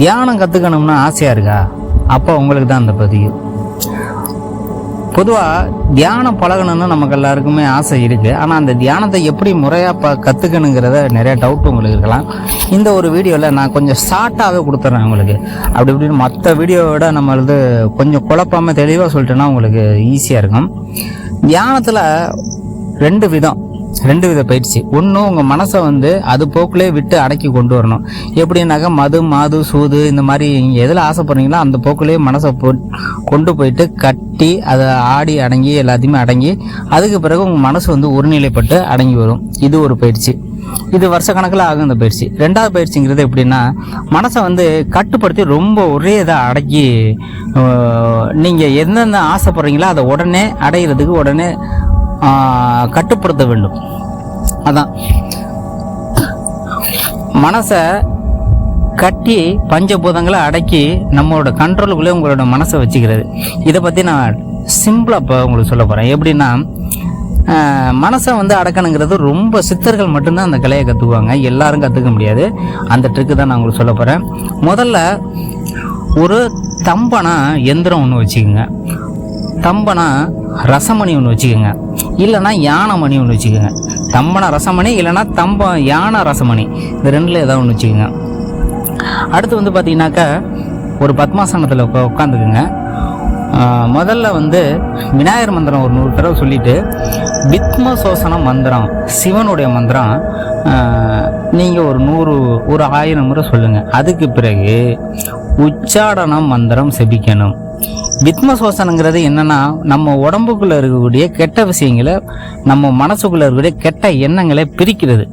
தியானம் கற்றுக்கணும்னு ஆசையாக இருக்கா? அப்போ உங்களுக்கு தான் அந்த பதிவு. பொதுவாக தியானம் பழகணும்னு நமக்கு எல்லாருக்குமே ஆசை இருக்குது ஆனால் அந்த தியானத்தை எப்படி முறையாக ப கற்றுக்கணுங்கிறத நிறைய டவுட் உங்களுக்கு இருக்கலாம். இந்த ஒரு வீடியோவில் நான் கொஞ்சம் ஷார்ட்டாகவே கொடுத்துட்றேன் உங்களுக்கு. அப்படி இப்படின்னு மற்ற வீடியோவோட நம்மளது கொஞ்சம் குழப்பாமல் தெளிவாக சொல்லிட்டேன்னா உங்களுக்கு ஈஸியாக இருக்கும். தியானத்தில் ரெண்டு விதம். ரெண்டு வித பயிற்சி. ஒன்று உங்கள் மனசை வந்து அது போக்குலே விட்டு அடக்கி கொண்டு வரணும். எப்படின்னாக்கா மது மாது சூது இந்த மாதிரி நீங்கள் எதில் ஆசைப்படுறீங்களோ அந்த போக்குலேயே மனசை போ கொண்டு போயிட்டு கட்டி அதை ஆடி அடங்கி எல்லாத்தையுமே அடங்கி அதுக்கு பிறகு உங்கள் மனசு வந்து ஒருநிலைப்பட்டு அடங்கி வரும். இது ஒரு பயிற்சி. இது வருஷ கணக்கில் ஆகும் இந்த பயிற்சி. ரெண்டாவது பயிற்சிங்கிறது எப்படின்னா மனசை வந்து கட்டுப்படுத்தி ரொம்ப ஒரே இதாக அடக்கி நீங்கள் எந்தெந்த ஆசைப்படுறீங்களோ அதை உடனே அடையிறதுக்கு உடனே கட்டுப்படுத்த வேண்டும். அதான். மனசை கட்டி பஞ்சபூதங்களை அடக்கி நம்மளோட கண்ட்ரோலுக்குள்ளே உங்களோட மனசை வச்சுக்கிறது. இதை பற்றி நான் சிம்பிளாக இப்போ உங்களுக்கு சொல்ல போகிறேன் எப்படின்னா மனசை வந்து அடக்கணுங்கிறது ரொம்ப சித்தர்கள் மட்டும்தான் அந்த கலையை கற்றுக்குவாங்க எல்லாரும் கற்றுக்க முடியாது. அந்த ட்ரிக்கு தான் நான் உங்களுக்கு சொல்ல போகிறேன் முதல்ல ஒரு தம்பனா எந்திரம் ஒன்று வச்சுக்கோங்க. தம்பனா ரசமணி ஒன்று வச்சுக்கோங்க. இல்லைன்னா யானை மணி ஒன்று வச்சுக்கோங்க. தம்பனா ரசமணி இல்லைன்னா தம்ப யானை ரசமணி. இந்த ரெண்டில் ஏதாவது ஒன்று வச்சுக்கோங்க. அடுத்து வந்து பார்த்தீங்கன்னாக்கா ஒரு பத்மாசனத்தில் உட்கா உட்காந்துக்குங்க முதல்ல வந்து விநாயகர் மந்திரம் ஒரு நூறு தடவை சொல்லிவிட்டு வித்ம சோசன மந்திரம் சிவனுடைய மந்திரம் நீங்கள் ஒரு நூறு ஒரு ஆயிரம் முறை சொல்லுங்கள் அதுக்கு பிறகு உச்சாடனம் மந்திரம் செபிக்கணும். வித்ம சுவாசனங்கிறது என்னன்னா நம்ம உடம்புக்குள்ள இருக்கக்கூடிய கெட்ட விஷயங்களை நம்ம மனசுக்குள்ள இருக்கக்கூடிய கெட்ட எண்ணங்களை பிரிக்கிறது.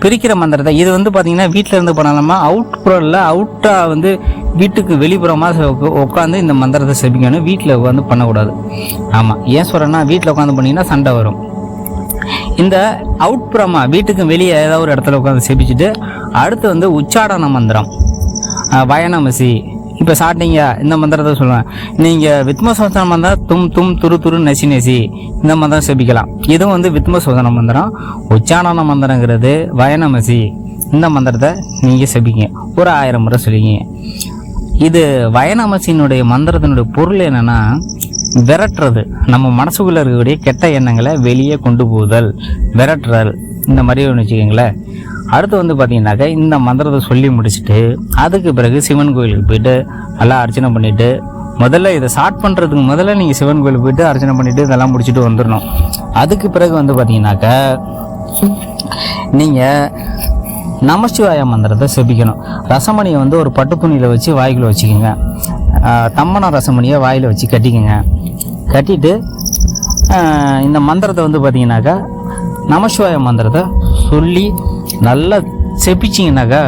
பிரிக்கிற மந்திரத்தை இது வந்து பார்த்தீங்கன்னா வீட்டில் இருந்து பண்ணலாமா? அவுட் புறம்ல அவுட்டாக வந்து வீட்டுக்கு வெளிப்புறமாக உட்காந்து இந்த மந்திரத்தை செபிக்கணும். வீட்டில் உட்காந்து பண்ணக்கூடாது. ஆமாம் ஏன் சொல்கிறேன்னா வீட்டில் உட்காந்து பண்ணிங்கன்னா சண்டை வரும். இந்த அவுட்புறமா வீட்டுக்கு வெளியே ஏதாவது ஒரு இடத்துல உட்காந்து செபிச்சுட்டு அடுத்து வந்து உச்சாடன மந்திரம். அஹ், வயனமசி இப்போ சாட்டிங்க இந்த மந்திரத்தை சொல்லுவேன். நீங்கள் வித்ம சோதனம் மந்திரம் தும் தும் துரு துரு நெசி நெசி இந்த மந்திரம் செபிக்கலாம். இதுவும் வந்து வித்ம சோதன மந்திரம். உச்சாடன மந்திரங்கிறது வயனமசி. இந்த மந்திரத்தை நீங்கள் செபிங்க. ஒரு ஆயிரம் முறை சொல்லிங்க. இது வயனமசியினுடைய மந்திரத்தினுடைய பொருள் என்னென்னா விரட்டுறது. நம்ம மனசுக்குள்ளே இருக்கக்கூடிய கெட்ட எண்ணங்களை வெளியே கொண்டு போதல். விரட்டுறல். இந்த மாதிரி ஒன்று வச்சுக்கோங்களேன். அடுத்து வந்து பார்த்தீங்கன்னாக்கா இந்த மந்திரத்தை சொல்லி முடிச்சுட்டு அதுக்கு பிறகு சிவன் கோயிலுக்கு போயிட்டு நல்லா அர்ச்சனை பண்ணிவிட்டு முதல்ல இதை ஸ்டார்ட் பண்ணுறதுக்கு முதல்ல நீங்கள் சிவன் கோயிலுக்கு போயிட்டு அர்ச்சனை பண்ணிட்டு இதெல்லாம் முடிச்சுட்டு வந்துடணும் அதுக்கு பிறகு வந்து பார்த்தீங்கன்னாக்கா நீங்கள் நமசிவாய மந்திரத்தை செபிக்கணும். ரசமணியை வந்து ஒரு பட்டு துணியில் வச்சு வாய்க்குள்ள வச்சுக்கோங்க. தம்மன ரசமணியை வாயில் வச்சு கட்டிக்கோங்க. கட்டிட்டு இந்த மந்திரத்தை வந்து பார்த்தீங்கன்னாக்கா நமசிவாய மந்திரத்தை சொல்லி நல்லா செபிச்சிங்கனாக்கா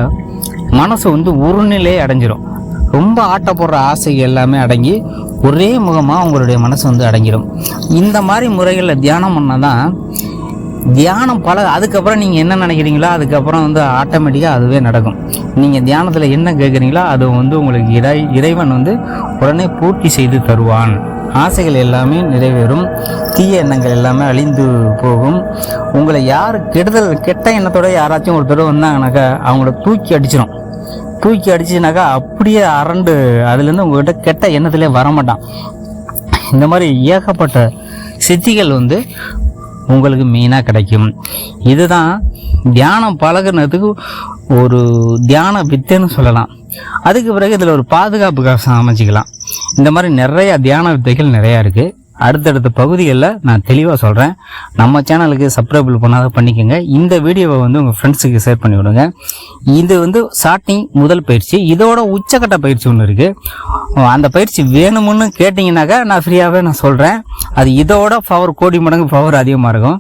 மனசு வந்து உருநிலை அடைஞ்சிரும். ரொம்ப ஆட்ட போடுற ஆசை எல்லாமே அடங்கி ஒரே முகமாக உங்களுடைய மனசு வந்து அடங்கிடும் இந்த மாதிரி முறைகளில் தியானம் பண்ணால் தான் தியானம் பல அதுக்கப்புறம் நீங்கள் என்ன நினைக்கிறீங்களோ அதுக்கப்புறம் வந்து ஆட்டோமேட்டிக்காக அதுவே நடக்கும். நீங்கள் தியானத்தில் என்ன கேட்குறீங்களோ அது வந்து உங்களுக்கு இறை இறைவன் வந்து உடனே பூர்த்தி செய்து தருவான். ஆசைகள் எல்லாமே நிறைவேறும். தீய எண்ணங்கள் எல்லாமே அழிந்து போகும். உங்களை யார் கெடுதல் கெட்ட எண்ணத்தோட யாராச்சும் ஒரு தடவை வந்தாங்கனாக்கா அவங்கள தூக்கி அடிச்சிடும் தூக்கி அடிச்சுனாக்கா அப்படியே அரண்டு அதுலேருந்து உங்கள்கிட்ட கெட்ட எண்ணத்துலேயே வரமாட்டான். இந்த மாதிரி ஏகப்பட்ட சித்திகள் வந்து உங்களுக்கு மெயினாக கிடைக்கும். இதுதான் தியானம் பழகுனதுக்கு ஒரு தியான வித்தைன்னு சொல்லலாம். அதுக்கு பிறகு இதில் ஒரு பாதுகாப்பு கவசம் அமைச்சிக்கலாம். இந்த மாதிரி நிறையா தியான வித்தைகள் நிறையா இருக்குது அடுத்தடுத்த பகுதிகளில் நான் தெளிவாக சொல்கிறேன் நம்ம சேனலுக்கு சப்ஸ்கிரைபிள் பண்ணாத பண்ணிக்கோங்க. இந்த வீடியோவை வந்து உங்கள் ஃப்ரெண்ட்ஸுக்கு ஷேர் பண்ணி விடுங்க. இது வந்து ஸ்டார்டிங் முதல் பயிற்சி. இதோட உச்சக்கட்ட பயிற்சி ஒன்று இருக்குது அந்த பயிற்சி வேணும்னு கேட்டிங்கனாக்கா நான் ஃப்ரீயாகவே நான் சொல்கிறேன் அது இதோட பவர் கோடி மடங்கு பவர் அதிகமாக இருக்கும்.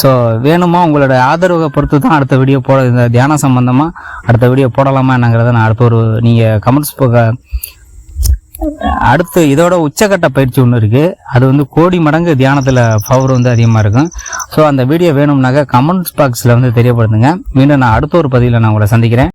ஸோ வேணுமா உங்களோட ஆதரவை பொறுத்து தான் அடுத்த வீடியோ போட இந்த தியானம் சம்மந்தமாக அடுத்த வீடியோ போடலாமா என்னங்கிறத நான் அடுத்த ஒரு நீங்கள் கமெண்ட்ஸ் போக அடுத்து இதோட உச்சக்கட்ட பயிற்சி ஒன்று இருக்குது அது வந்து கோடி மடங்கு தியானத்தில் பவர் வந்து அதிகமாக இருக்கும். ஸோ அந்த வீடியோ வேணும்னாக்கா கமெண்ட்ஸ் பாக்ஸில் வந்து தெரியப்படுத்துங்க. மீண்டும் நான் அடுத்த ஒரு பதிவில் நான் உங்களை சந்திக்கிறேன்.